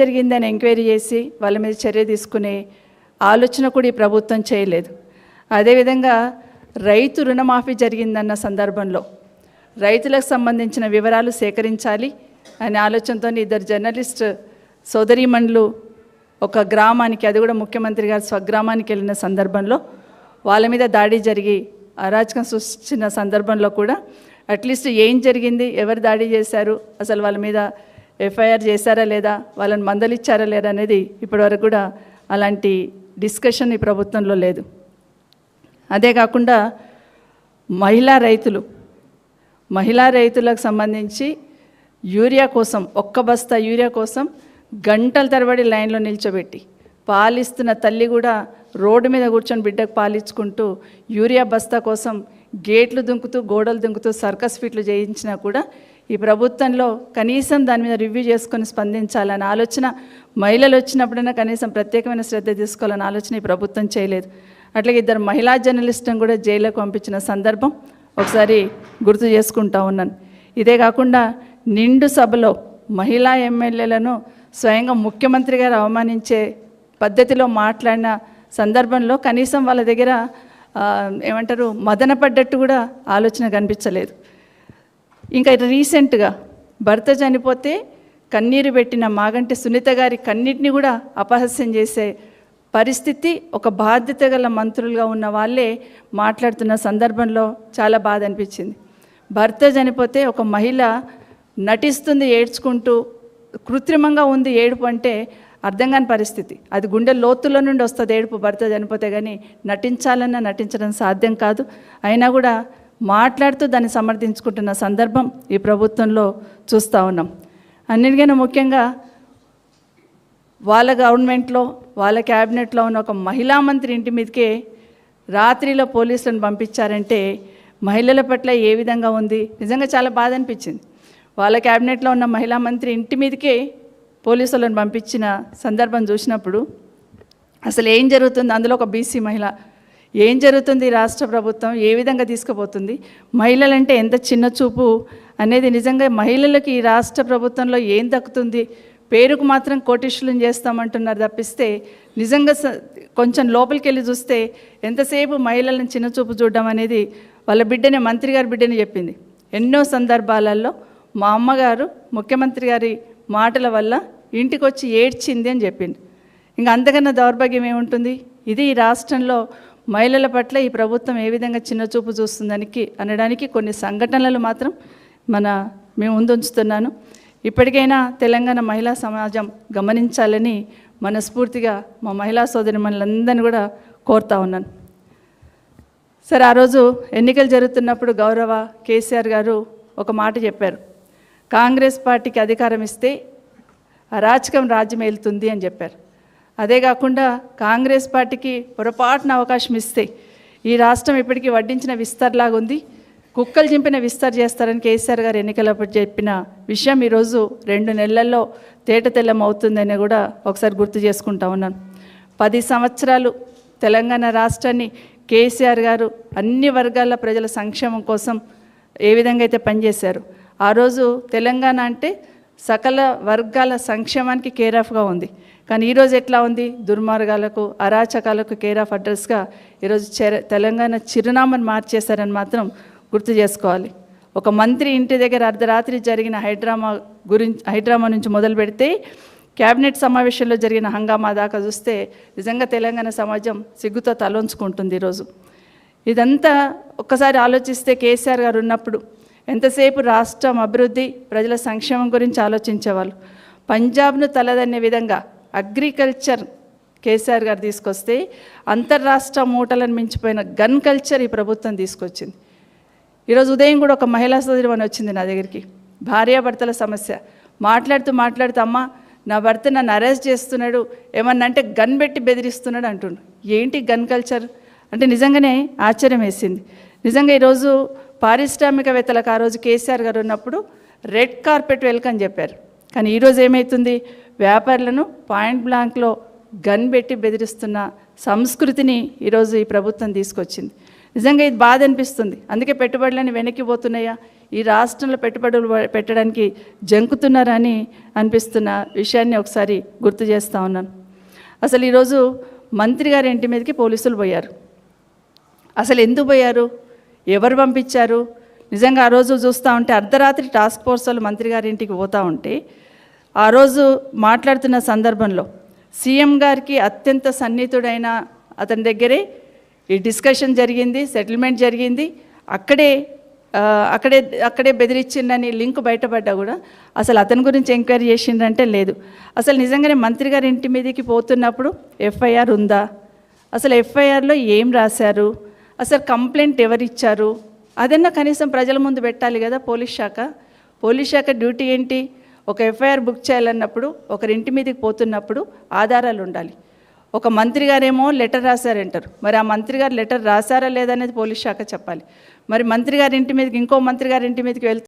జరిగిందని ఎంక్వైరీ చేసి వాళ్ళ మీద చర్య తీసుకునే ఆలోచన కూడా ఈ ప్రభుత్వం చేయలేదు. అదేవిధంగా రైతు రుణమాఫీ జరిగిందన్న సందర్భంలో రైతులకు సంబంధించిన వివరాలు సేకరించాలి అనే ఆలోచనతో ఇద్దరు జర్నలిస్ట్ సోదరీమణులు ఒక గ్రామానికి అది కూడా ముఖ్యమంత్రి గారు స్వగ్రామానికి వెళ్ళిన సందర్భంలో వాళ్ళ మీద దాడి జరిగి అరాచకం సృష్టించిన సందర్భంలో కూడా అట్లీస్ట్ ఏం జరిగింది ఎవరు దాడి చేశారు అసలు వాళ్ళ మీద ఎఫ్ఐఆర్ చేశారా లేదా? వాళ్ళని మందలిచ్చారా లేదా అనేది ఇప్పటివరకు కూడా అలాంటి డిస్కషన్ ఈ ప్రభుత్వంలో లేదు. అదే కాకుండా మహిళా రైతులు మహిళా రైతులకు సంబంధించి యూరియా కోసం ఒక్క బస్తా యూరియా కోసం గంటల తరబడి లైన్లో నిల్చోబెట్టి పాలిస్తున్న తల్లి కూడా రోడ్డు మీద కూర్చొని బిడ్డకు పాలించుకుంటూ యూరియా బస్తా కోసం గేట్లు దుంకుతూ గోడలు దుంకుతూ సర్కస్ ఫీట్లు చేయించినా కూడా ఈ ప్రభుత్వంలో కనీసం దాని మీద రివ్యూ చేసుకొని స్పందించాలన్న ఆలోచన మహిళలు వచ్చినప్పుడైనా కనీసం ప్రత్యేకమైన శ్రద్ధ తీసుకోవాలన్న ఆలోచన ఈ ప్రభుత్వం చేయలేదు. అట్లాగే ఇద్దరు మహిళా జర్నలిస్టులను కూడా జైలుకు పంపించిన సందర్భం ఒకసారి గుర్తు చేసుకుంటా ఉన్నాను. ఇదే కాకుండా నిండు సభలో మహిళా ఎమ్మెల్యేలను స్వయంగా ముఖ్యమంత్రి గారు అవమానించే పద్ధతిలో మాట్లాడిన సందర్భంలో కనీసం వాళ్ళ దగ్గర ఏమంటారు మదన పడ్డట్టు కూడా ఆలోచన కనిపించలేదు. ఇంకా రీసెంట్గా భర్త చనిపోతే కన్నీరు పెట్టిన మాగంటి సునీత గారి కన్నిటిని కూడా అపహాస్యం చేసే పరిస్థితి ఒక బాధ్యత గల మంత్రులుగా ఉన్న వాళ్ళే మాట్లాడుతున్న సందర్భంలో చాలా బాధ అనిపించింది. భర్త చనిపోతే ఒక మహిళ నటిస్తుంది ఏడ్చుకుంటూ కృత్రిమంగా ఉంది ఏడుపు అంటే అర్థం కాని పరిస్థితి. అది గుండె లోతుల్లో నుండి వస్తుంది ఏడుపు భర్త చనిపోతే కానీ నటించాలన్నా నటించడం సాధ్యం కాదు. అయినా కూడా మాట్లాడుతూ దాన్ని సమర్థించుకుంటున్న సందర్భం ఈ ప్రభుత్వంలో చూస్తూ ఉన్నాం. అన్నిటికైనా ముఖ్యంగా వాళ్ళ గవర్నమెంట్లో వాళ్ళ క్యాబినెట్లో ఉన్న ఒక మహిళా మంత్రి ఇంటి మీదకే రాత్రిలో పోలీసులను పంపించారంటే మహిళల పట్ల ఏ విధంగా ఉంది? నిజంగా చాలా బాధ అనిపించింది. వాళ్ళ క్యాబినెట్లో ఉన్న మహిళా మంత్రి ఇంటి మీదకే పోలీసులను పంపించిన సందర్భం చూసినప్పుడు అసలు ఏం జరుగుతుంది? అందులో ఒక బీసీ మహిళ ఏం జరుగుతుంది రాష్ట్ర ప్రభుత్వం? ఏ విధంగా తీసుకుపోతుంది? మహిళలంటే ఎంత చిన్న చూపు? అనేది నిజంగా మహిళలకి ఈ రాష్ట్ర ప్రభుత్వంలో ఏం దక్కుతుంది? పేరుకు మాత్రం కోటిష్యులను చేస్తామంటున్నారు తప్పిస్తే నిజంగా స- కొంచెం లోపలికి వెళ్ళి చూస్తే ఎంతసేపు మహిళలను చిన్న చూపు చూడడం అనేది వాళ్ళ బిడ్డనే మంత్రి గారి బిడ్డని చెప్పింది. ఎన్నో సందర్భాలలో మా అమ్మగారు ముఖ్యమంత్రి గారి మాటల వల్ల ఇంటికి వచ్చి ఏడ్చింది అని చెప్పింది ఇంకా అంతకన్నా దౌర్భాగ్యం ఏముంటుంది? ఇది ఈ రాష్ట్రంలో మహిళల పట్ల ఈ ప్రభుత్వం ఏ విధంగా చిన్నచూపు చూస్తుందానికి అనడానికి కొన్ని సంఘటనలు మాత్రం మన మేము ముందుంచుతున్నాను. ఇప్పటికైనా తెలంగాణ మహిళా సమాజం గమనించాలని మనస్ఫూర్తిగా మా మహిళా సోదరి మనలందరినీ కూడా కోరుతా ఉన్నాను. సరే ఆ రోజు ఎన్నికలు జరుగుతున్నప్పుడు గౌరవ కేసీఆర్ గారు ఒక మాట చెప్పారు. కాంగ్రెస్ పార్టీకి అధికారం ఇస్తే అరాచకం రాజ్యం వెళ్తుంది అని చెప్పారు. అదే కాకుండా కాంగ్రెస్ పార్టీకి పొరపాటున అవకాశం ఇస్తే ఈ రాష్ట్రం ఇప్పటికీ వడ్డించిన విస్తర్లాగా ఉంది. కుక్కలు చింపిన విస్తర్ చేస్తారని కేసీఆర్ గారు ఎన్నికలప్పుడు చెప్పిన విషయం ఈరోజు రెండు నెలల్లో తేట తెల్లం అవుతుందని కూడా ఒకసారి గుర్తు చేసుకుంటా ఉన్నాను. పది సంవత్సరాలు తెలంగాణ రాష్ట్రాన్ని కేసీఆర్ గారు అన్ని వర్గాల ప్రజల సంక్షేమం కోసం ఏ విధంగా అయితే పనిచేశారు. ఆ రోజు తెలంగాణ అంటే సకల వర్గాల సంక్షేమానికి కేర్ ఆఫ్గా ఉంది. కానీ ఈరోజు ఎట్లా ఉంది? దుర్మార్గాలకు అరాచకాలకు కేర్ ఆఫ్ అడ్రస్గా ఈరోజు చెర తెలంగాణ చిరునామాను మార్చేశారని మాత్రం గుర్తు చేసుకోవాలి. ఒక మంత్రి ఇంటి దగ్గర అర్ధరాత్రి జరిగిన హైడ్రామా గురించి హైడ్రామా నుంచి మొదలు పెడితే క్యాబినెట్ సమావేశంలో జరిగిన హంగామా దాకా చూస్తే నిజంగా తెలంగాణ సమాజం సిగ్గుతో తలొంచుకుంటుంది ఈరోజు ఇదంతా ఒక్కసారి ఆలోచిస్తే కేసీఆర్ గారు ఉన్నప్పుడు ఎంతసేపు రాష్ట్రం అభివృద్ధి ప్రజల సంక్షేమం గురించి ఆలోచించేవాళ్ళు? పంజాబ్ను తలదన్నే విధంగా అగ్రికల్చర్ కేసీఆర్ గారు తీసుకొస్తే అంతర్రాష్ట్ర మూటలను మించిపోయిన గన్ కల్చర్ ఈ ప్రభుత్వం తీసుకొచ్చింది. ఈరోజు ఉదయం కూడా ఒక మహిళా సోదరిమని వచ్చింది నా దగ్గరికి. భార్యాభర్తల సమస్య. మాట్లాడుతూ మాట్లాడుతూ అమ్మ నా భర్త నన్ను అరెస్ట్ చేస్తున్నాడు ఏమన్నా అంటే గన్ పెట్టి బెదిరిస్తున్నాడు అంటుండు. ఏంటి గన్ కల్చర్? అంటే నిజంగానే ఆశ్చర్యం వేసింది. నిజంగా ఈరోజు పారిశ్రామికవేత్తలకు ఆ రోజు కేసీఆర్ గారు ఉన్నప్పుడు రెడ్ కార్పెట్ వెల్కమ్ చెప్పారు. కానీ ఈరోజు ఏమవుతుంది వ్యాపారులను పాయింట్ బ్లాంక్లో గన్ పెట్టి బెదిరిస్తున్న సంస్కృతిని ఈరోజు ఈ ప్రభుత్వం తీసుకొచ్చింది. నిజంగా ఇది బాధ అనిపిస్తుంది. అందుకే పెట్టుబడులని వెనక్కి పోతున్నాయా? ఈ రాష్ట్రంలో పెట్టుబడులు పెట్టడానికి జంకుతున్నారని అనిపిస్తున్న విషయాన్ని ఒకసారి గుర్తు చేస్తూ ఉన్నాను. అసలు ఈరోజు మంత్రి గారి ఇంటి మీదకి పోలీసులు పోయారు. అసలు ఎందుకు పోయారు? ఎవరు పంపించారు? నిజంగా ఆ రోజు చూస్తూ ఉంటే అర్ధరాత్రి టాస్క్ ఫోర్స్ వాళ్ళు మంత్రి గారి ఇంటికి పోతూ ఉంటే ఆ రోజు మాట్లాడుతున్న సందర్భంలో సీఎం గారికి అత్యంత సన్నిహితుడైన అతని దగ్గరే ఈ డిస్కషన్ జరిగింది సెటిల్మెంట్ జరిగింది. అక్కడే అక్కడే అక్కడే బెదిరించిండని లింక్ బయటపడ్డా కూడా అసలు అతని గురించి ఎంక్వైరీ చేసిండంటే లేదు. అసలు నిజంగానే మంత్రి గారి ఇంటి మీదకి పోతున్నప్పుడు ఎఫ్ఐఆర్ ఉందా? అసలు ఎఫ్ఐఆర్లో ఏం రాశారు? అసలు కంప్లైంట్ ఎవరిచ్చారు? అదన్నా కనీసం ప్రజల ముందు పెట్టాలి కదా పోలీస్ శాఖ? పోలీస్ శాఖ డ్యూటీ ఏంటి? ఒక ఎఫ్ఐఆర్ బుక్ చేయాలన్నప్పుడు ఒకరింటి మీదకి పోతున్నప్పుడు ఆధారాలు ఉండాలి. ఒక మంత్రి గారేమో లెటర్ రాశారంటారు. మరి ఆ మంత్రి గారు లెటర్ రాశారా లేదనేది పోలీస్ శాఖ చెప్పాలి. మరి మంత్రి గారి ఇంటి మీదకి ఇంకో మంత్రి గారి ఇంటి మీదకి వెళ్తే